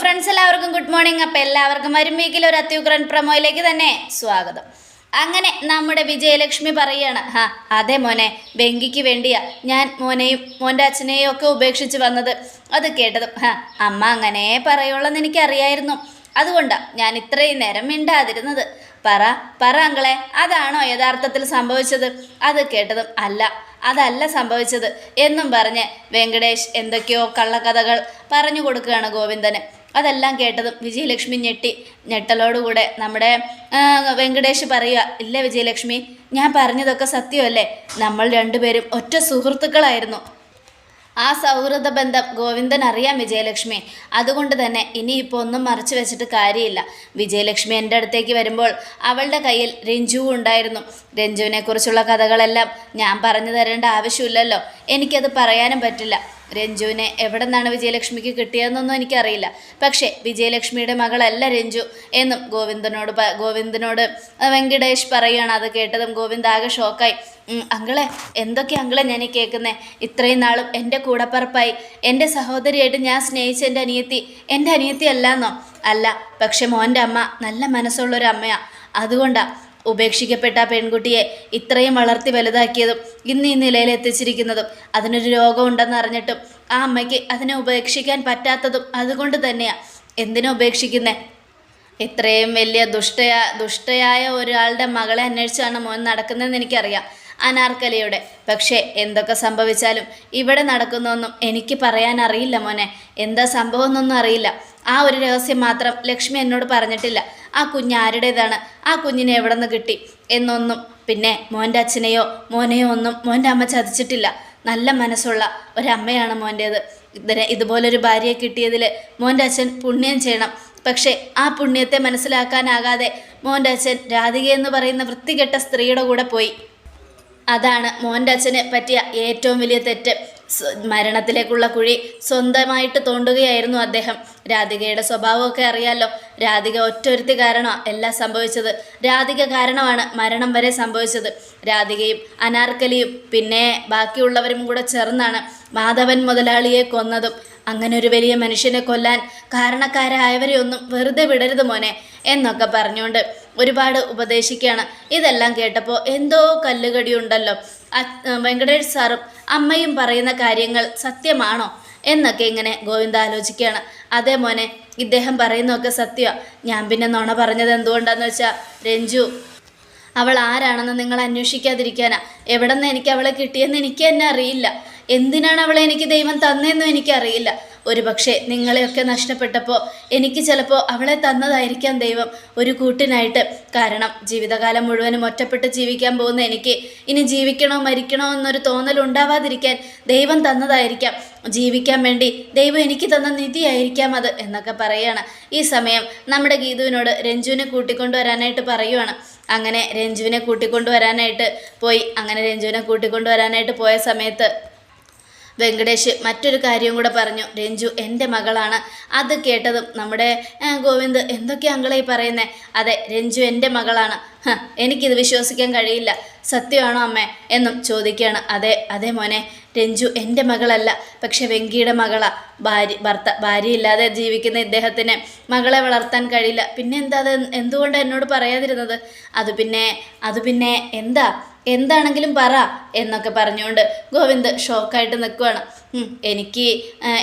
Friends എല്ലാവർക്കും good morning അപ്പോൾ എല്ലാവർക്കും വരുമ്പേക്കിൽ ഒരു അത്യുഗ്രൻ പ്രമോയിലേക്ക് തന്നെ സ്വാഗതം. അങ്ങനെ നമ്മുടെ വിജയലക്ഷ്മി പറയാണ് ഹാ അതെ മോനെ വെങ്കിക്ക് വേണ്ടിയാ ഞാൻ മോനെയും മോന്റെ അച്ഛനെയും ഒക്കെ ഉപേക്ഷിച്ച് വന്നത്. അത് കേട്ടതും ഹാ അമ്മ അങ്ങനെ പറയുള്ളെന്ന് എനിക്കറിയായിരുന്നു. അതുകൊണ്ടാണ് ഞാൻ ഇത്രയും നേരം മിണ്ടാതിരുന്നത്. പറ പറ അങ്കളെ അതാണോ യഥാർത്ഥത്തിൽ സംഭവിച്ചത്? അത് കേട്ടതും അല്ല അതല്ല സംഭവിച്ചത്. എന്നും പറഞ്ഞ് വെങ്കടേഷ് എന്തൊക്കെയോ കള്ളക്കഥകൾ പറഞ്ഞു കൊടുക്കുകയാണ് ഗോവിന്ദന്. അതെല്ലാം കേട്ടതും വിജയലക്ഷ്മി ഞെട്ടി ഞെട്ടലോടുകൂടെ നമ്മുടെ വെങ്കടേഷ് പറയുക ഇല്ല വിജയലക്ഷ്മി ഞാൻ പറഞ്ഞതൊക്കെ സത്യമല്ലേ? നമ്മൾ രണ്ടുപേരും ഒറ്റ സുഹൃത്തുക്കളായിരുന്നു. ആ സൗഹൃദ ബന്ധം ഗോവിന്ദൻ അറിയാം വിജയലക്ഷ്മി. അതുകൊണ്ട് തന്നെ ഇനിയിപ്പോൾ ഒന്നും മറച്ചു വെച്ചിട്ട് കാര്യമില്ല. വിജയലക്ഷ്മി എന്റെ അടുത്തേക്ക് വരുമ്പോൾ അവളുടെ കയ്യിൽ രഞ്ജുവും ഉണ്ടായിരുന്നു. രഞ്ജുവിനെക്കുറിച്ചുള്ള കഥകളെല്ലാം ഞാൻ പറഞ്ഞു തരേണ്ട ആവശ്യമില്ലല്ലോ. എനിക്കത് പറയാനും പറ്റില്ല. രഞ്ജുവിനെ എവിടെ നിന്നാണ് വിജയലക്ഷ്മിക്ക് കിട്ടിയതെന്നൊന്നും എനിക്കറിയില്ല. പക്ഷേ വിജയലക്ഷ്മിയുടെ മകളല്ല രഞ്ജു എന്നും ഗോവിന്ദനോട് ഗോവിന്ദനോട് വെങ്കടേഷ് പറയുകയാണ് അത് കേട്ടതും ഗോവിന്ദ് ആകെ ഷോക്കായി. അങ്കളെ എന്തൊക്കെ അങ്കളെ ഞാൻ ഈ കേൾക്കുന്നത് ഇത്രയും നാളും എന്റെ കൂടപ്പറപ്പായി. എന്റെ സഹോദരിയായിട്ട് ഞാൻ സ്നേഹിച്ച എന്റെ അനിയത്തി എന്റെ അനിയത്തി അല്ലാന്നോ അല്ല പക്ഷെ മോന്റെ അമ്മ നല്ല മനസ്സുള്ളൊരു അമ്മയാണ് അതുകൊണ്ടാ ഉപേക്ഷിക്കപ്പെട്ട പെൺകുട്ടിയെ ഇത്രയും വളർത്തി വലുതാക്കിയതും ഇന്ന് ഈ നിലയിൽ എത്തിച്ചിരിക്കുന്നതും അതിനൊരു രോഗമുണ്ടെന്ന് അറിഞ്ഞിട്ടും ആ അമ്മയ്ക്ക് അതിനെ ഉപേക്ഷിക്കാൻ പറ്റാത്തതും അതുകൊണ്ട് തന്നെയാ. എന്തിനാ ഉപേക്ഷിക്കുന്നേ? ഇത്രയും വലിയ ദുഷ്ടയ ദുഷ്ടയായ ഒരാളുടെ മകളെ അന്വേഷിച്ചാണ് മോൻ നടക്കുന്നതെന്ന് എനിക്കറിയാം അനാർക്കലിയുടെ. പക്ഷേ എന്തൊക്കെ സംഭവിച്ചാലും ഇവിടെ നടക്കുന്നൊന്നും എനിക്ക് പറയാൻ അറിയില്ല മോനെ. എന്താ സംഭവം എന്നൊന്നും അറിയില്ല. ആ ഒരു രഹസ്യം മാത്രം ലക്ഷ്മി എന്നോട് പറഞ്ഞിട്ടില്ല. ആ കുഞ്ഞ് ആരുടേതാണ് ആ കുഞ്ഞിനെ എവിടെ നിന്ന് കിട്ടി? എന്നൊന്നും. പിന്നെ മോന്റെ അച്ഛനെയോ മോനെയോ ഒന്നും മോന്റെ അമ്മ ചതിച്ചിട്ടില്ല. നല്ല മനസ്സുള്ള ഒരമ്മയാണ് മോന്റേത്. ഇതിനെ ഇതുപോലൊരു ഭാര്യയെ കിട്ടിയതിൽ മോന്റെ അച്ഛൻ പുണ്യം ചെയ്യണം. പക്ഷേ ആ പുണ്യത്തെ മനസ്സിലാക്കാനാകാതെ മോന്റെ അച്ഛൻ രാധിക എന്ന് പറയുന്ന വൃത്തികെട്ട സ്ത്രീയുടെ കൂടെ പോയി. അതാണ് മോന്റെ അച്ഛന് പറ്റിയ ഏറ്റവും വലിയ തെറ്റ്. മരണത്തിലേക്കുള്ള കുഴി സ്വന്തമായിട്ട് തോണ്ടുകയായിരുന്നു അദ്ദേഹം. രാധികയുടെ സ്വഭാവമൊക്കെ അറിയാലോ. രാധിക ഒറ്റൊരുത്തി കാരണമാണ് എല്ലാം സംഭവിച്ചത്. രാധിക കാരണമാണ് മരണം വരെ സംഭവിച്ചത്. രാധികയും അനാർക്കലിയും പിന്നെ ബാക്കിയുള്ളവരും കൂടെ ചേർന്നാണ് മാധവൻ മുതലാളിയെ കൊന്നതും. അങ്ങനെ ഒരു വലിയ മനുഷ്യനെ കൊല്ലാൻ കാരണക്കാരായവരെയൊന്നും വെറുതെ വിടരുത് മോനെ എന്നൊക്കെ പറഞ്ഞുകൊണ്ട് ഒരുപാട് ഉപദേശിക്കുകയാണ്. ഇതെല്ലാം കേട്ടപ്പോൾ എന്തോ കല്ലുകടി ഉണ്ടല്ലോ വെങ്കടേഷ് സാറും അമ്മയും പറയുന്ന കാര്യങ്ങൾ സത്യമാണോ എന്നൊക്കെ ഇങ്ങനെ ഗോവിന്ദ ആലോചിക്കുകയാണ്. അതേ മോനെ ഇദ്ദേഹം പറയുന്നതൊക്കെ സത്യമാണ് ഞാൻ പിന്നെ നുണ പറഞ്ഞത് എന്തുകൊണ്ടാന്ന് വെച്ചാൽ രഞ്ജു അവൾ ആരാണെന്ന് നിങ്ങൾ അന്വേഷിക്കാതിരിക്കാനാ. എവിടെ നിന്ന് എനിക്ക് അവളെ കിട്ടിയെന്ന് എനിക്ക് തന്നെ അറിയില്ല. എന്തിനാണ് അവളെ എനിക്ക് ദൈവം തന്നതെന്നും എനിക്കറിയില്ല ഒരു പക്ഷേ നിങ്ങളെയൊക്കെ നഷ്ടപ്പെട്ടപ്പോൾ എനിക്ക് ചിലപ്പോൾ അവളെ തന്നതായിരിക്കാം ദൈവം ഒരു കൂട്ടിനായിട്ട്. കാരണം ജീവിതകാലം മുഴുവനും ഒറ്റപ്പെട്ട് ജീവിക്കാൻ പോകുന്ന എനിക്ക് ഇനി ജീവിക്കണോ മരിക്കണോ എന്നൊരു തോന്നൽ ഉണ്ടാവാതിരിക്കാൻ ദൈവം തന്നതായിരിക്കാം. ജീവിക്കാൻ വേണ്ടി ദൈവം എനിക്ക് തന്ന നിധിയായിരിക്കാം അത് എന്നൊക്കെ പറയുകയാണ് ഈ സമയം നമ്മുടെ ഗീതുവിനോട് രഞ്ജുവിനെ കൂട്ടിക്കൊണ്ടുവരാനായിട്ട് പറയുവാണ്. അങ്ങനെ രഞ്ജുവിനെ കൂട്ടിക്കൊണ്ടുവരാനായിട്ട് പോയി. അങ്ങനെ രഞ്ജുവിനെ കൂട്ടിക്കൊണ്ടുവരാനായിട്ട് പോയ സമയത്ത് വെങ്കടേഷ് മറ്റൊരു കാര്യവും കൂടെ പറഞ്ഞു. രഞ്ജു എന്റെ മകളാണ്. അത് കേട്ടതും നമ്മുടെ ഗോവിന്ദ് എന്തൊക്കെയാ അങ്കളെ പറയുന്നേ? അതെ രഞ്ജു എന്റെ മകളാണ്. എനിക്കിത് വിശ്വസിക്കാൻ കഴിയില്ല. സത്യമാണോ അമ്മേ? എന്നും ചോദിക്കുകയാണ്. അതെ അതെ മോനെ. രഞ്ജു എന്റെ മകളല്ല പക്ഷെ വെങ്കിയുടെ മകളാ. ഭാര്യ ഭർത്ത ഭാര്യയില്ലാതെ ജീവിക്കുന്ന ഇദ്ദേഹത്തിന് മകളെ വളർത്താൻ കഴിയില്ല. പിന്നെ എന്താ അത് എന്തുകൊണ്ടാണ് എന്നോട് പറയാതിരുന്നത്? അത് പിന്നെ അത് പിന്നെ എന്താ? എന്താണെങ്കിലും പറ എന്നൊക്കെ പറഞ്ഞുകൊണ്ട് ഗോവിന്ദ് ഷോക്കായിട്ട് നിൽക്കുവാണ്. എനിക്ക്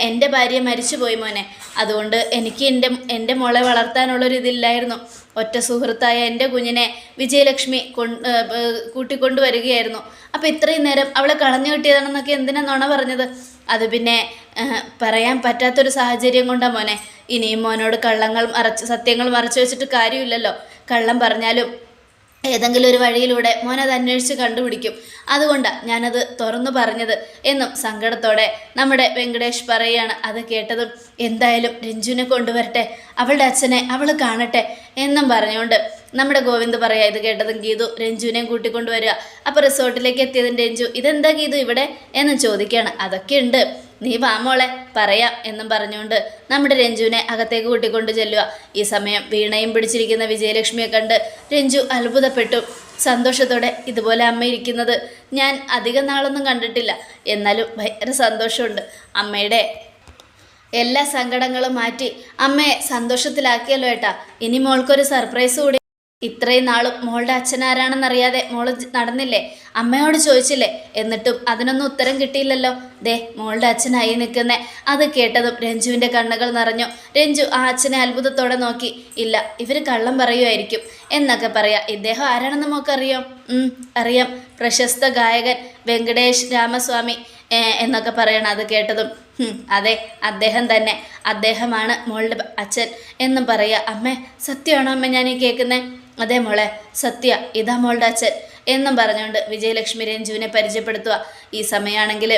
എന്റെ ഭാര്യ മരിച്ചുപോയി മോനെ. അതുകൊണ്ട് എനിക്ക് എന്റെ എന്റെ മോളെ വളർത്താനുള്ളൊരു ഇതില്ലായിരുന്നു ഒറ്റ സുഹൃത്തായ എന്റെ കുഞ്ഞിനെ വിജയലക്ഷ്മി കൊണ്ട് കൂട്ടിക്കൊണ്ടുവരികയായിരുന്നു. അപ്പോൾ ഇത്രയും നേരം അവളെ കളഞ്ഞു കിട്ടിയതാണെന്നൊക്കെ എന്തിനാ നുണ പറഞ്ഞത്? അത് പിന്നെ പറയാൻ പറ്റാത്തൊരു സാഹചര്യം കൊണ്ടാണ് മോനെ. ഇനിയും മോനോട് കള്ളങ്ങൾ മറച്ച് സത്യങ്ങൾ മറച്ചു വെച്ചിട്ട് കാര്യമില്ലല്ലോ. കള്ളം പറഞ്ഞാലും ഏതെങ്കിലും ഒരു വഴിയിലൂടെ മോനത് അന്വേഷിച്ച് കണ്ടുപിടിക്കും. അതുകൊണ്ടാണ് ഞാനത് തുറന്നു പറഞ്ഞത് എന്നും സങ്കടത്തോടെ നമ്മുടെ വെങ്കടേഷ് പറയുകയാണ് അത് കേട്ടതും. എന്തായാലും രഞ്ജുവിനെ കൊണ്ടുവരട്ടെ അവളുടെ അച്ഛനെ അവൾ കാണട്ടെ എന്നും പറഞ്ഞുകൊണ്ട് നമ്മുടെ ഗോവിന്ദ് പറയാ ഇത് കേട്ടതും ഗീതു രഞ്ജുവിനെയും കൂട്ടിക്കൊണ്ടുവരിക. അപ്പോൾ റിസോർട്ടിലേക്ക് എത്തിയതും രഞ്ജു ഇതെന്താ ഗീതു ഇവിടെ? എന്നും ചോദിക്കുകയാണ് അതൊക്കെ ഉണ്ട്. നീ വാ മോളെ പറയാം എന്നും പറഞ്ഞുകൊണ്ട് നമ്മുടെ രഞ്ജുവിനെ അകത്തേക്ക് കൂട്ടിക്കൊണ്ട് ചെല്ലുക. ഈ സമയം വീണയും പിടിച്ചിരിക്കുന്ന വിജയലക്ഷ്മിയെ കണ്ട് രഞ്ജു അത്ഭുതപ്പെട്ടു. സന്തോഷത്തോടെ ഇതുപോലെ അമ്മ ഇരിക്കുന്നത് ഞാൻ അധികം നാളൊന്നും കണ്ടിട്ടില്ല. എന്നാലും ഭയങ്കര സന്തോഷമുണ്ട്. അമ്മയുടെ എല്ലാ സങ്കടങ്ങളും മാറ്റി അമ്മയെ സന്തോഷത്തിലാക്കിയല്ലോ ഏട്ടാ. ഇനി മോൾക്കൊരു സർപ്രൈസ് കൂടി. ഇത്രയും നാളും മോളുടെ അച്ഛനാരാണെന്നറിയാതെ മോൾ നടന്നില്ലേ? അമ്മയോട് ചോദിച്ചില്ലേ? എന്നിട്ടും അതിനൊന്നും ഉത്തരം കിട്ടിയില്ലല്ലോ. ദേ മോളുടെ അച്ഛനായി നിൽക്കുന്നേ. അത് കേട്ടതും രഞ്ജുവിന്റെ കണ്ണുകൾ നിറഞ്ഞു. രഞ്ജു ആ അച്ഛനെ അത്ഭുതത്തോടെ നോക്കി. ഇല്ല ഇവർ കള്ളം പറയുമായിരിക്കും. എന്നൊക്കെ പറയാം. ഇദ്ദേഹം ആരാണെന്ന് നമുക്കറിയാം അറിയാം. പ്രശസ്ത ഗായകൻ വെങ്കടേഷ് രാമസ്വാമി എന്നൊക്കെ പറയണം അത് കേട്ടതും. അതെ അദ്ദേഹം തന്നെ. അദ്ദേഹമാണ് മോളുടെ അച്ഛൻ എന്നും പറയുക അമ്മേ സത്യമാണോ അമ്മ ഞാൻ ഈ കേൾക്കുന്നത് അതെ മോളെ സത്യ ഇതാ മോളുടെ അച്ഛൻ എന്നും പറഞ്ഞുകൊണ്ട് വിജയലക്ഷ്മി രഞ്ജുവിനെ പരിചയപ്പെടുത്തുക ഈ സമയമാണെങ്കിൽ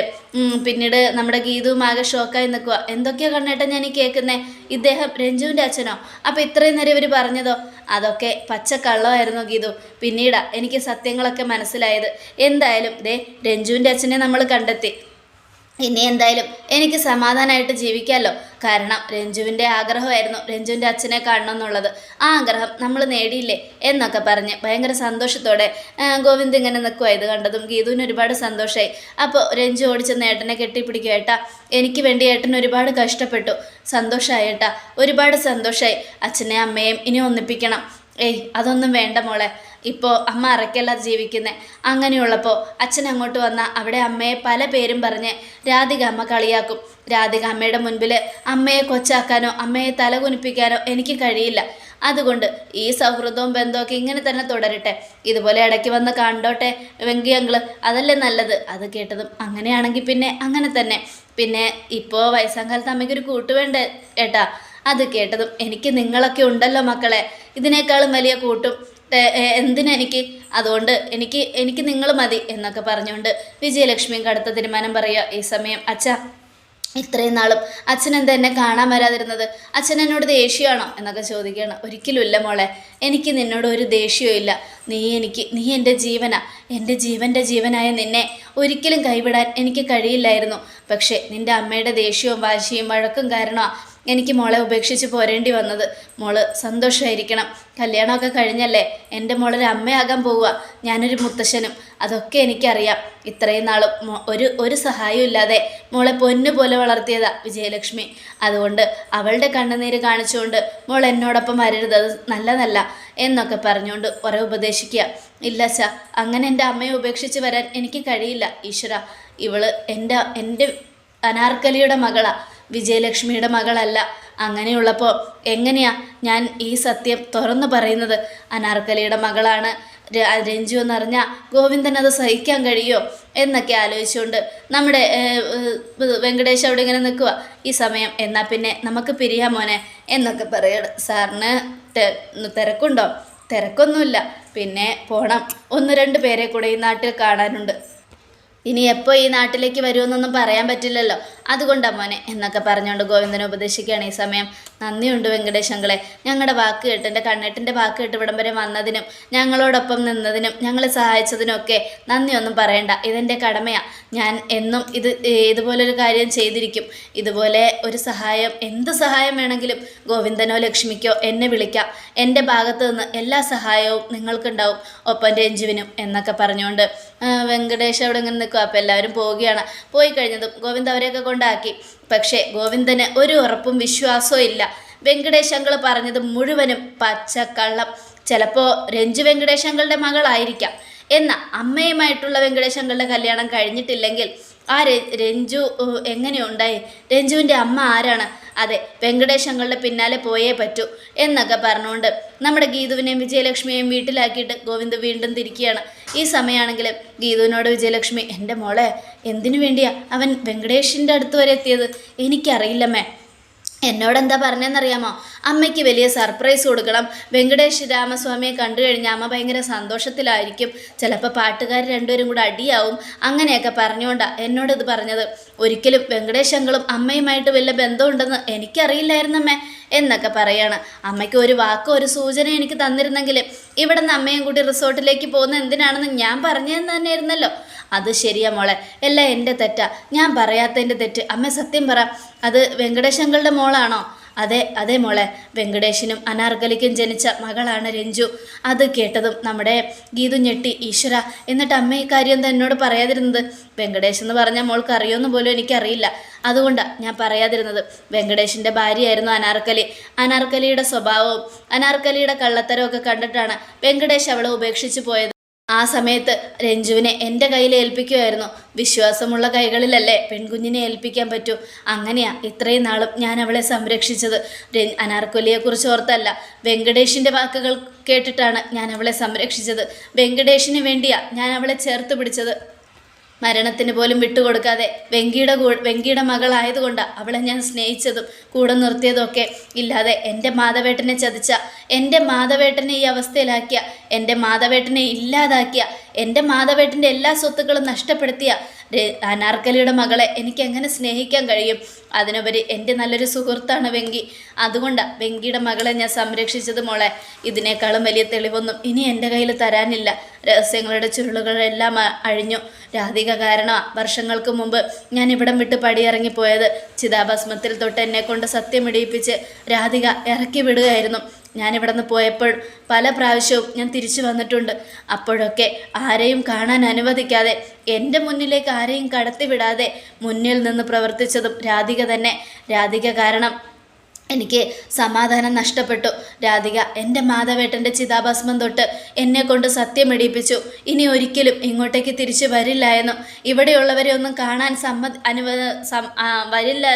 പിന്നീട് നമ്മുടെ ഗീതുവും ആകെ ഷോക്കായി നിൽക്കുക എന്തൊക്കെയാ കണ്ണേട്ടൻ ഞാൻ ഈ കേൾക്കുന്നേ ഇദ്ദേഹം രഞ്ജുവിന്റെ അച്ഛനോ? അപ്പം ഇത്രയും നേരം ഇവർ പറഞ്ഞതോ? അതൊക്കെ പച്ച കള്ളമായിരുന്നു ഗീതു. പിന്നീടാ എനിക്ക് സത്യങ്ങളൊക്കെ മനസ്സിലായത്. എന്തായാലും ദേ രഞ്ജുവിന്റെ അച്ഛനെ നമ്മൾ കണ്ടെത്തി. ഇനി എന്തായാലും എനിക്ക് സമാധാനമായിട്ട് ജീവിക്കാമല്ലോ കാരണം രഞ്ജുവിന്റെ ആഗ്രഹമായിരുന്നു രഞ്ജുവിന്റെ അച്ഛനെ കാണണം എന്നുള്ളത് ആ ആഗ്രഹം നമ്മൾ നേടിയില്ലേ എന്നൊക്കെ പറഞ്ഞ് ഭയങ്കര സന്തോഷത്തോടെ ഗോവിന്ദ് ഇങ്ങനെ നിൽക്കുക ഇത് കണ്ടതും ഗീതുവിന് ഒരുപാട് സന്തോഷമായി അപ്പോൾ രഞ്ജു ഓടിച്ച് ഏട്ടനെ കെട്ടിപ്പിടിക്കുക ഏട്ടാ എനിക്ക് വേണ്ടി ഏട്ടൻ ഒരുപാട് കഷ്ടപ്പെട്ടു. സന്തോഷമായി ഏട്ടാ ഒരുപാട് സന്തോഷമായി അച്ഛനെ അമ്മയും ഇനി ഒന്നിപ്പിക്കണം. ഏയ് അതൊന്നും വേണ്ട മോളെ. ഇപ്പോൾ അമ്മ അറയ്ക്കല്ല ജീവിക്കുന്നത് അങ്ങനെയുള്ളപ്പോൾ അച്ഛൻ അങ്ങോട്ട് വന്നാൽ അവിടെ അമ്മയെ പല പേരും പറഞ്ഞ് രാധിക അമ്മ കളിയാക്കും. രാധിക അമ്മയുടെ മുൻപിൽ അമ്മയെ കൊച്ചാക്കാനോ അമ്മയെ തലകുനിപ്പിക്കാനോ എനിക്ക് കഴിയില്ല. അതുകൊണ്ട് ഈ സൗഹൃദവും ബന്ധമൊക്കെ ഇങ്ങനെ തന്നെ തുടരട്ടെ. ഇതുപോലെ ഇടയ്ക്ക് വന്ന് കണ്ടോട്ടെ വെങ്കി അതല്ലേ നല്ലത്? അത് കേട്ടതും അങ്ങനെയാണെങ്കിൽ പിന്നെ അങ്ങനെ തന്നെ. പിന്നെ ഇപ്പോൾ വയസ്സാം കാലത്ത് അമ്മയ്ക്കൊരു കൂട്ടുവേണ്ട ഏട്ടാ? അത് കേട്ടതും എനിക്ക് നിങ്ങളൊക്കെ ഉണ്ടല്ലോ മക്കളെ. ഇതിനേക്കാളും വലിയ കൂട്ടും. എന്തിനെനിക്ക് അതുകൊണ്ട് എനിക്ക് എനിക്ക് നിങ്ങൾ മതി എന്നൊക്കെ പറഞ്ഞുകൊണ്ട് വിജയലക്ഷ്മിയും കടുത്ത തീരുമാനം പറയുക. ഈ സമയം അച്ഛ ഇത്രയും നാളും അച്ഛൻ എന്താ എന്നെ കാണാൻ വരാതിരുന്നത്? അച്ഛൻ എന്നോട് ദേഷ്യമാണോ എന്നൊക്കെ ചോദിക്കുകയാണ്. ഒരിക്കലും ഇല്ല മോളെ എനിക്ക് നിന്നോട് ഒരു ദേഷ്യവും ഇല്ല. നീ എനിക്ക് നീ എന്റെ ജീവനാ. എന്റെ ജീവന്റെ ജീവനായ നിന്നെ ഒരിക്കലും കൈവിടാൻ എനിക്ക് കഴിയില്ലായിരുന്നു. പക്ഷേ നിന്റെ അമ്മയുടെ ദേഷ്യവും വാശിയും വഴക്കും കാരണമാണ് എനിക്ക് മോളെ ഉപേക്ഷിച്ച് പോരേണ്ടി വന്നത്. മോൾ സന്തോഷമായിരിക്കണം കല്യാണമൊക്കെ കഴിഞ്ഞല്ലേ? എന്റെ മോളൊരു അമ്മയാകാൻ പോവുക. ഞാനൊരു മുത്തശ്ശനും. അതൊക്കെ എനിക്കറിയാം. ഇത്രയും നാളും ഒരു ഒരു സഹായവും ഇല്ലാതെ മോളെ പൊന്നു പോലെ വളർത്തിയതാ വിജയലക്ഷ്മി. അതുകൊണ്ട് അവളുടെ കണ്ണുനീര് കാണിച്ചുകൊണ്ട് മോൾ എന്നോടൊപ്പം വരരുത്. അത് നല്ലതല്ല എന്നൊക്കെ പറഞ്ഞുകൊണ്ട് ഒരേ ഉപദേശിക്കുക. ഇല്ല സ അങ്ങനെ എന്റെ അമ്മയെ ഉപേക്ഷിച്ച് വരാൻ എനിക്ക് കഴിയില്ല. ഈശ്വര ഇവൾ എന്റെ എന്റെ അനാർക്കലിയുടെ മകളാ. വിജയലക്ഷ്മിയുടെ മകളല്ല. അങ്ങനെയുള്ളപ്പോൾ എങ്ങനെയാ ഞാൻ ഈ സത്യം തുറന്നു പറയുന്നത്? അനാർക്കലിയുടെ മകളാണ് രഞ്ജു എന്നറിഞ്ഞാൽ ഗോവിന്ദൻ അത് സഹിക്കാൻ കഴിയോ? എന്നൊക്കെ ആലോചിച്ചുകൊണ്ട് നമ്മുടെ വെങ്കടേഷ് അവിടെ ഇങ്ങനെ നിൽക്കുക ഈ സമയം എന്നാൽ പിന്നെ നമുക്ക് പിരിയാ മോനെ എന്നൊക്കെ പറയണം. സാറിന് തിരക്കുണ്ടോ? തിരക്കൊന്നുമില്ല. പിന്നെ പോണം. ഒന്ന് രണ്ട് പേരെ കൂടെ ഈ നാട്ടിൽ കാണാനുണ്ട്. ഇനി എപ്പോൾ ഈ നാട്ടിലേക്ക് വരുമെന്നൊന്നും പറയാൻ പറ്റില്ലല്ലോ. അതുകൊണ്ടാ മോനെ എന്നൊക്കെ പറഞ്ഞുകൊണ്ട് ഗോവിന്ദനെ ഉപദേശിക്കുകയാണ് ഈ സമയം. നന്ദിയുണ്ട് വെങ്കടേശങ്കളെ. ഞങ്ങളുടെ വാക്ക് കേട്ട് എന്റെ കണ്ണേട്ടിന്റെ വാക്ക് കേട്ട് ഇവിടം വരെ വന്നതിനും ഞങ്ങളോടൊപ്പം നിന്നതിനും ഞങ്ങളെ സഹായിച്ചതിനും ഒക്കെ നന്ദിയൊന്നും പറയണ്ട. ഇതെന്റെ കടമയാണ് ഞാൻ എന്നും ഇത് ഇതുപോലൊരു കാര്യം ചെയ്തിരിക്കും. ഇതുപോലെ ഒരു സഹായം എന്ത് സഹായം വേണമെങ്കിലും ഗോവിന്ദനോ ലക്ഷ്മിക്കോ എന്നെ വിളിക്കാം. എന്റെ ഭാഗത്തു നിന്ന് എല്ലാ സഹായവും നിങ്ങൾക്കുണ്ടാവും. ഒപ്പം രഞ്ജുവിനും എന്നൊക്കെ പറഞ്ഞുകൊണ്ട് വെങ്കടേഷ് അവിടെ ഇങ്ങനെ നിൽക്കുക അപ്പോൾ എല്ലാവരും പോവുകയാണ്. പോയി കഴിഞ്ഞതും ഗോവിന്ദ് അവരെയൊക്കെ കൊണ്ടാക്കി. പക്ഷേ ഗോവിന്ദന് ഒരു ഉറപ്പും വിശ്വാസവും ഇല്ല. വെങ്കടേഷ് പറഞ്ഞത് മുഴുവനും പച്ചക്കള്ളം. ചിലപ്പോൾ രഞ്ജു വെങ്കടേഷ് അങ്കിളുടെ മകളായിരിക്കാം. എന്നാൽ അമ്മയുമായിട്ടുള്ള വെങ്കടേഷ് കല്യാണം കഴിഞ്ഞിട്ടില്ലെങ്കിൽ ആ രഞ്ജു എങ്ങനെയുണ്ടായി? രഞ്ജുവിന്റെ അമ്മ ആരാണ്? അതെ വെങ്കടേഷ് അങ്ങളുടെ പിന്നാലെ പോയേ പറ്റൂ എന്നൊക്കെ പറഞ്ഞുകൊണ്ട് നമ്മുടെ ഗീതുവിനെയും വിജയലക്ഷ്മിയെയും വീട്ടിലാക്കിയിട്ട് ഗോവിന്ദ് വീണ്ടും തിരിക്കുകയാണ്. ഈ സമയമാണെങ്കിൽ ഗീതുവിനോട് വിജയലക്ഷ്മി എന്റെ മോളെ എന്തിനു വേണ്ടിയാ അവൻ വെങ്കടേഷിന്റെ അടുത്ത് വരെ എത്തിയത്? എനിക്കറിയില്ലമ്മേ. എന്നോട് എന്താ പറഞ്ഞതെന്നറിയാമോ അമ്മയ്ക്ക് വലിയ സർപ്രൈസ് കൊടുക്കണം. വെങ്കടേഷ് രാമസ്വാമിയെ കണ്ടു കഴിഞ്ഞാൽ അമ്മ ഭയങ്കര സന്തോഷത്തിലായിരിക്കും. ചിലപ്പോൾ പാട്ടുകാർ രണ്ടുപേരും കൂടെ അടിയാവും. അങ്ങനെയൊക്കെ പറഞ്ഞുകൊണ്ടാണ് എന്നോട് പറഞ്ഞത്. ഒരിക്കലും വെങ്കടേഷ് അങ്കളും അമ്മയുമായിട്ട് വലിയ ബന്ധമുണ്ടെന്ന് എനിക്കറിയില്ലായിരുന്നമ്മേ എന്നൊക്കെ പറയാണ്. അമ്മയ്ക്ക് ഒരു വാക്കോ ഒരു സൂചന എനിക്ക് തന്നിരുന്നെങ്കിൽ ഇവിടെ നിന്ന് അമ്മയും കൂടി റിസോർട്ടിലേക്ക് പോകുന്ന എന്തിനാണെന്ന് ഞാൻ പറഞ്ഞതെന്ന് തന്നെയായിരുന്നല്ലോ. അത് ശരിയാ മോളെ. എല്ലാം എന്റെ തെറ്റാ. ഞാൻ പറയാത്തതിന്റെ തെറ്റ്. അമ്മ സത്യം പറ. അത് വെങ്കടേശങ്കളുടെ മോളാണോ? അതെ അതെ മോളെ. വെങ്കടേഷിനും അനാർഗലിക്കും ജനിച്ച മകളാണ് രഞ്ജു. അത് കേട്ടതും നമ്മുടെ ഗീതു ഞെട്ടി ഈശ്വര എന്നിട്ട് അമ്മ ഈ കാര്യം എന്നോട് പറയാതിരുന്നത്? വെങ്കടേഷ് എന്ന് പറഞ്ഞാൽ മോൾക്ക് അറിയുമെന്ന് പോലും എനിക്കറിയില്ല. അതുകൊണ്ടാണ് ഞാൻ പറയാതിരുന്നത്. വെങ്കടേഷിന്റെ ഭാര്യയായിരുന്നു അനാർക്കലി അനാർക്കലിയുടെ സ്വഭാവവും അനാർക്കലിയുടെ കള്ളത്തരവും ഒക്കെ കണ്ടിട്ടാണ് വെങ്കടേഷ് അവളെ ഉപേക്ഷിച്ച് പോയത്. ആ സമയത്ത് രഞ്ജുവിനെ എന്റെ കയ്യിൽ ഏൽപ്പിക്കുമായിരുന്നു വിശ്വാസമുള്ള കൈകളിലല്ലേ പെൺകുഞ്ഞിനെ ഏൽപ്പിക്കാൻ പറ്റൂ. അങ്ങനെയാ ഇത്രയും നാളും ഞാൻ അവളെ സംരക്ഷിച്ചത്. അനാർക്കൊലിയെക്കുറിച്ച് ഓർത്തല്ല. വെങ്കടേഷിന്റെ വാക്കുകൾ കേട്ടിട്ടാണ് ഞാൻ അവളെ സംരക്ഷിച്ചത്. വെങ്കടേഷിന് വേണ്ടിയാ ഞാൻ അവളെ ചേർത്ത് പിടിച്ചത്. മരണത്തിന് പോലും വിട്ടുകൊടുക്കാതെ വെങ്കിയുടെ കൂ വെങ്കിയുടെ മകളായതുകൊണ്ട് അവളെ ഞാൻ സ്നേഹിച്ചതും കൂടെ നിർത്തിയതൊക്കെ. ഇല്ലാതെ എന്റെ മാധവേട്ടനെ ചതിച്ച എന്റെ മാധവേട്ടനെ ഈ അവസ്ഥയിലാക്കിയ എന്റെ മാധവേട്ടനെ ഇല്ലാതാക്കിയ എന്റെ മാധവേട്ടന്റെ എല്ലാ സ്വത്തുക്കളും നഷ്ടപ്പെടുത്തിയ അനാർക്കലിയുടെ മകളെ എനിക്ക് എങ്ങനെ സ്നേഹിക്കാൻ കഴിയും? അതിനുപരി എന്റെ നല്ലൊരു സുഹൃത്താണ് വെങ്കി. അതുകൊണ്ടാണ് വെങ്കിയുടെ മകളെ ഞാൻ സംരക്ഷിച്ചത് മോളെ. ഇതിനേക്കാളും വലിയ തെളിവൊന്നും ഇനി എന്റെ കയ്യിൽ തരാനില്ല. രഹസ്യങ്ങളുടെ ചുരുളുകളെല്ലാം അഴിഞ്ഞു. രാധിക കാരണം വർഷങ്ങൾക്ക് മുമ്പ് ഞാൻ ഇവിടം വിട്ട് പടിയിറങ്ങിപ്പോയത്. ചിതാഭസ്മത്തിൽ തൊട്ട് എന്നെ കൊണ്ട് സത്യം ഇടിയിപ്പിച്ച് രാധിക ഇറക്കി വിടുകയായിരുന്നു. ഞാൻ ഇവിടെ നിന്ന് പോയപ്പോൾ പല പ്രാവശ്യവും ഞാൻ തിരിച്ചു വന്നിട്ടുണ്ട്. അപ്പോഴൊക്കെ ആരെയും കാണാൻ അനുവദിക്കാതെ എന്റെ മുന്നിലേക്ക് ആരെയും കടത്തിവിടാതെ മുന്നിൽ നിന്ന് പ്രവർത്തിച്ചതും രാധിക തന്നെ. രാധിക കാരണം എനിക്ക് സമാധാനം നഷ്ടപ്പെട്ടു. രാധിക എന്റെ മാധവേട്ടന്റെ ചിതാഭസ്മം തൊട്ട് എന്നെ കൊണ്ട് സത്യം ഇനി ഒരിക്കലും ഇങ്ങോട്ടേക്ക് തിരിച്ചു വരില്ല ഇവിടെയുള്ളവരെ ഒന്നും കാണാൻ സമ്മ അനുവ വരില്ല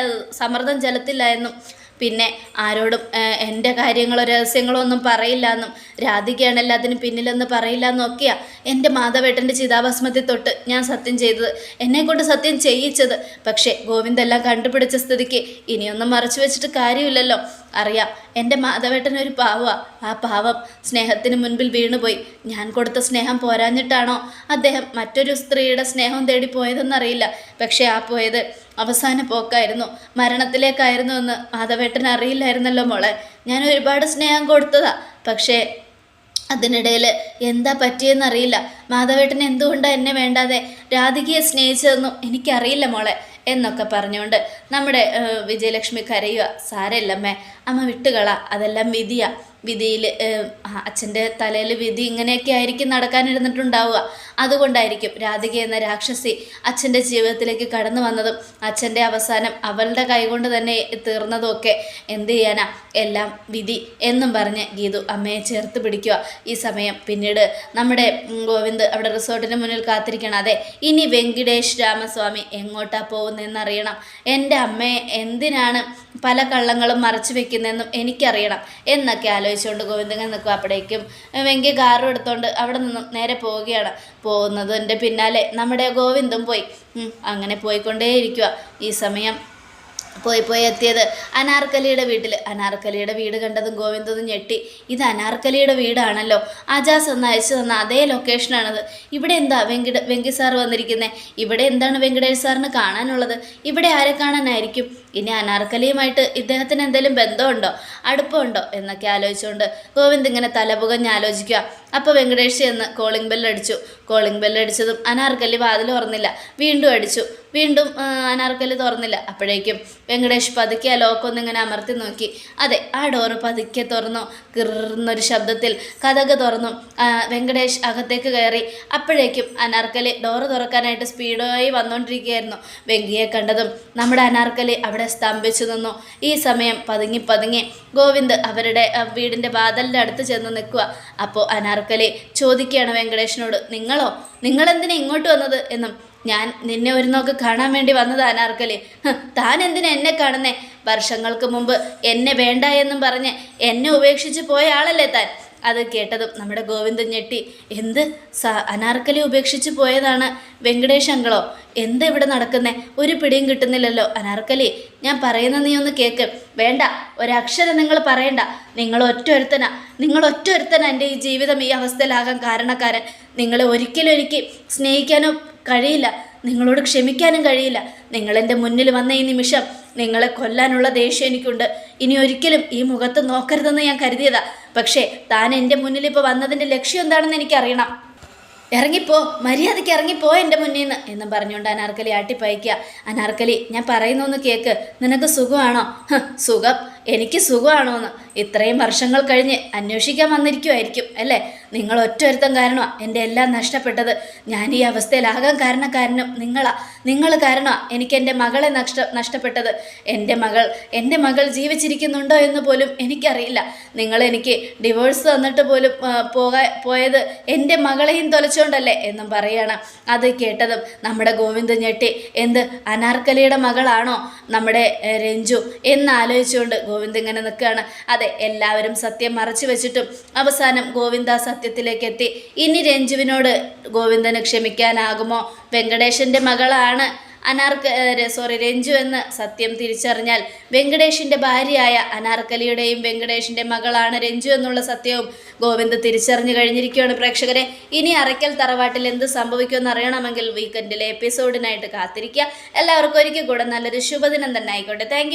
സമ്മർദ്ദം ചെലുത്തില്ല എന്നും. പിന്നെ ആരോടും എന്റെ കാര്യങ്ങളോ രഹസ്യങ്ങളോ ഒന്നും പറയില്ല എന്നും രാധികയാണ് എല്ലാത്തിനും പിന്നിലെന്ന് പറയില്ല എന്നൊക്കെയാ എന്റെ മാധവേട്ടന്റെ ചിതാഭസ്മത്തിൽ തൊട്ട് ഞാൻ സത്യം ചെയ്തത് എന്നെക്കൊണ്ട് സത്യം ചെയ്യിച്ചത്. പക്ഷേ ഗോവിന്ദെല്ലാം കണ്ടുപിടിച്ച സ്ഥിതിക്ക് ഇനിയൊന്നും മറച്ചു വെച്ചിട്ട് കാര്യമില്ലല്ലോ. അറിയാം. എന്റെ മാധവേട്ടൻ ഒരു പാവമാണ് ആ പാവം സ്നേഹത്തിന് മുൻപിൽ വീണുപോയി. ഞാൻ കൊടുത്ത സ്നേഹം പോരാഞ്ഞിട്ടാണോ അദ്ദേഹം മറ്റൊരു സ്ത്രീയുടെ സ്നേഹം തേടി പോയതെന്നറിയില്ല. പക്ഷേ ആ പോയത് അവസാന പോക്കായിരുന്നു. മരണത്തിലേക്കായിരുന്നു എന്ന് മാധവേട്ടൻ അറിയില്ലായിരുന്നല്ലോ മോളെ. ഞാൻ ഒരുപാട് സ്നേഹം കൊടുത്തതാ. പക്ഷേ അതിനിടയിൽ എന്താ പറ്റിയെന്നറിയില്ല. മാധവേട്ടൻ എന്തുകൊണ്ടാണ് എന്നെ വേണ്ടാതെ രാധികയെ സ്നേഹിച്ചതെന്നും എനിക്കറിയില്ല മോളെ. എന്നൊക്കെ പറഞ്ഞുകൊണ്ട് നമ്മുടെ വിജയലക്ഷ്മി കരയുക. സാരമില്ലമ്മേ. അമ്മ വിട്ടുകള. അതെല്ലാം വിധിയാ. വിധിയിൽ അച്ഛന്റെ തലയിൽ വിധി ഇങ്ങനെയൊക്കെ ആയിരിക്കും നടക്കാനിരുന്നിട്ടുണ്ടാവുക. അതുകൊണ്ടായിരിക്കും രാധിക എന്ന രാക്ഷസി അച്ഛന്റെ ജീവിതത്തിലേക്ക് കടന്നു വന്നതും അച്ഛന്റെ അവസാനം അവളുടെ കൈകൊണ്ട് തന്നെ തീർന്നതും ഒക്കെ എന്ത് ചെയ്യാനാ? എല്ലാം വിധി എന്നും പറഞ്ഞ് ഗീതു അമ്മയെ ചേർത്ത് പിടിക്കുക. ഈ സമയം പിന്നീട് നമ്മുടെ ഗോവിന്ദ് അവിടെ റിസോർട്ടിന് മുന്നിൽ കാത്തിരിക്കണം. അതെ ഇനി വെങ്കിടേഷ് രാമസ്വാമി എങ്ങോട്ടാ പോകുന്നതെന്നറിയണം. എന്റെ അമ്മയെ എന്തിനാണ് പല കള്ളങ്ങളും മറച്ചു വെക്കുന്നതെന്നും എനിക്കറിയണം. എന്നൊക്കെ ആലോചിച്ചുകൊണ്ട് ഗോവിന്ദൻ നിൽക്കും. അപ്പോഴേക്കും വെങ്കി കാറും എടുത്തുകൊണ്ട് അവിടെ നിന്നും നേരെ പോവുകയാണ്. പോകുന്നതിന്റെ പിന്നാലെ നമ്മുടെ ഗോവിന്ദും പോയി. അങ്ങനെ പോയിക്കൊണ്ടേയിരിക്കുക ഈ സമയം പോയി പോയി എത്തിയത് അനാർക്കലിയുടെ വീട്ടിൽ അനാർക്കലിയുടെ വീട് കണ്ടതും ഗോവിന്ദതും ഞെട്ടി. ഇത് അനാർക്കലിയുടെ വീടാണല്ലോ. അജാസ് ഒന്ന് അയച്ചു തന്ന അതേ ലൊക്കേഷനാണത്. ഇവിടെ എന്താ വെങ്കിട വെങ്കി സാർ വന്നിരിക്കുന്നത് ഇവിടെ എന്താണ് വെങ്കടേഷ് സാറിന് കാണാനുള്ളത്? ഇവിടെ ആരെ കാണാനായിരിക്കും? ഇനി അനാർക്കലിയുമായിട്ട് ഇദ്ദേഹത്തിന് എന്തെങ്കിലും ബന്ധമുണ്ടോ? അടുപ്പമുണ്ടോ? എന്നൊക്കെ ആലോചിച്ചുകൊണ്ട് ഗോവിന്ദ് ഇങ്ങനെ തലപുകഞ്ഞ് ആലോചിക്കുക. അപ്പോൾ വെങ്കടേഷ് എന്ന് കോളിംഗ് ബെല്ലടിച്ചു കോളിംഗ് ബെല്ലടിച്ചതും അനാർക്കലി വാതിൽ തുറന്നില്ല. വീണ്ടും അടിച്ചു. വീണ്ടും അനാർക്കലി തുറന്നില്ല. അപ്പോഴേക്കും വെങ്കടേഷ് പതുക്കെ ആ ലോക്കൊന്ന് ഇങ്ങനെ അമർത്തി നോക്കി. അതെ ആ ഡോറ് പതുക്കെ തുറന്നു. കിറുന്നൊരു ശബ്ദത്തിൽ കഥക് തുറന്നു. വെങ്കടേഷ് അകത്തേക്ക് കയറി. അപ്പോഴേക്കും അനാർക്കലി ഡോറ് തുറക്കാനായിട്ട് സ്പീഡായി വന്നുകൊണ്ടിരിക്കുകയായിരുന്നു വെങ്കിയെ കണ്ടതും നമ്മുടെ അനാർക്കലി അവിടെ സ്തംഭിച്ചു നിന്നു. ഈ സമയം പതുങ്ങി പതുങ്ങി ഗോവിന്ദ് അവരുടെ വീടിന്റെ വാതലിന്റെ അടുത്ത് ചെന്ന് നിൽക്കുക അപ്പോൾ അനാർക്കലി ചോദിക്കുകയാണ് വെങ്കടേഷിനോട് നിങ്ങളോ? നിങ്ങളെന്തിനാ ഇങ്ങോട്ട് വന്നത്? എന്നും ഞാൻ നിന്നെ ഒരു നോക്ക് കാണാൻ വേണ്ടി വന്നത് അനാർക്കലി. താൻ എന്തിനാ എന്നെ കാണുന്നേ? വർഷങ്ങൾക്ക് മുമ്പ് എന്നെ വേണ്ട എന്നും പറഞ്ഞ് എന്നെ ഉപേക്ഷിച്ച് പോയ ആളല്ലേ താൻ? അത് കേട്ടതും നമ്മുടെ ഗോവിന്ദൻ ഞെട്ടി എന്ത് സ അനാർക്കലി ഉപേക്ഷിച്ച് പോയതാണ് വെങ്കടേഷ് അങ്കളോ എന്താ ഇവിടെ നടക്കുന്നേ? ഒരു പിടിയും കിട്ടുന്നില്ലല്ലോ. അനാർക്കലി ഞാൻ പറയുന്ന നീ ഒന്ന് കേക്ക്. വേണ്ട ഒരക്ഷരം നിങ്ങൾ പറയണ്ട. നിങ്ങൾ ഒറ്റ ഒരുത്തനാ നിങ്ങൾ ഒറ്റ ഒരുത്തനാ എന്റെ ഈ ജീവിതം ഈ അവസ്ഥയിലാകാൻ കാരണക്കാരൻ. നിങ്ങളെ ഒരിക്കലും എനിക്ക് സ്നേഹിക്കാനോ കഴിയില്ല. നിങ്ങളോട് ക്ഷമിക്കാനും കഴിയില്ല. നിങ്ങളെന്റെ മുന്നിൽ വന്ന ഈ നിമിഷം നിങ്ങളെ കൊല്ലാനുള്ള ദേഷ്യം എനിക്കുണ്ട്. ഇനി ഒരിക്കലും ഈ മുഖത്ത് നോക്കരുതെന്ന് ഞാൻ കരുതിയതാ. പക്ഷേ താൻ എന്റെ മുന്നിൽ ഇപ്പോൾ വന്നതിന്റെ ലക്ഷ്യം എന്താണെന്ന് എനിക്കറിയണം. ഇറങ്ങിപ്പോ മര്യാദയ്ക്ക് ഇറങ്ങിപ്പോ എന്റെ മുന്നിൽ നിന്ന് എന്നും പറഞ്ഞുകൊണ്ട് അനാർക്കലി ആട്ടിപ്പയക്കുക. അനാർക്കലി ഞാൻ പറയുന്നൊന്ന് കേക്ക്. നിനക്ക് സുഖമാണോ? സുഖം. എനിക്ക് സുഖമാണോ എന്ന് ഇത്രയും വർഷങ്ങൾ കഴിഞ്ഞ് അന്വേഷിക്കാൻ വന്നിരിക്കുമായിരിക്കും അല്ലേ? നിങ്ങൾ ഒറ്റൊരുത്തം കാരണമാണ് എന്റെ എല്ലാം നഷ്ടപ്പെട്ടത്. ഞാൻ ഈ അവസ്ഥയിലാകാൻ കാരണക്കാരനും നിങ്ങളാ. നിങ്ങൾ കാരണമാണ് എനിക്ക് എന്റെ മകളെ നഷ്ട നഷ്ടപ്പെട്ടത്. എന്റെ മകൾ എന്റെ മകൾ ജീവിച്ചിരിക്കുന്നുണ്ടോ എന്ന് പോലും എനിക്കറിയില്ല. നിങ്ങൾ എനിക്ക് ഡിവോഴ്സ് തന്നിട്ട് പോലും പോകാ പോയത് എന്റെ മകളെയും തൊലച്ചുകൊണ്ടല്ലേ എന്നും പറയുകയാണ് അത് കേട്ടതും നമ്മുടെ ഗോവിന്ദ് ഞെട്ടി എന്ത് അനാർക്കലിയുടെ മകളാണോ നമ്മുടെ രഞ്ജു? എന്നാലോചിച്ചുകൊണ്ട് ഗോവിന്ദ് ഇങ്ങനെ നിൽക്കുകയാണ്. അതെ എല്ലാവരും സത്യം മറച്ചു വെച്ചിട്ടും അവസാനം ഗോവിന്ദ സത്യത്തിലേക്ക് എത്തി. ഇനി രഞ്ജുവിനോട് ഗോവിന്ദന് ക്ഷമിക്കാനാകുമോ? വെങ്കടേശന്റെ മകളാണ് അനാർക്ക സോറി രഞ്ജു എന്ന് സത്യം തിരിച്ചറിഞ്ഞാൽ വെങ്കടേഷിന്റെ ഭാര്യയായ അനാർക്കലിയുടെയും വെങ്കടേഷിന്റെ മകളാണ് രഞ്ജു എന്നുള്ള സത്യവും ഗോവിന്ദ് തിരിച്ചറിഞ്ഞു കഴിഞ്ഞിരിക്കുകയാണ്. പ്രേക്ഷകരെ ഇനി അറയ്ക്കൽ തറവാട്ടിൽ എന്ത് സംഭവിക്കുമെന്ന് അറിയണമെങ്കിൽ വീക്കെൻഡിലെ എപ്പിസോഡിനായിട്ട് കാത്തിരിക്കുക. എല്ലാവർക്കും ഒരിക്കൽ കൂടെ നല്ലൊരു ശുഭദിനം തന്നെ ആയിക്കോട്ടെ. താങ്ക്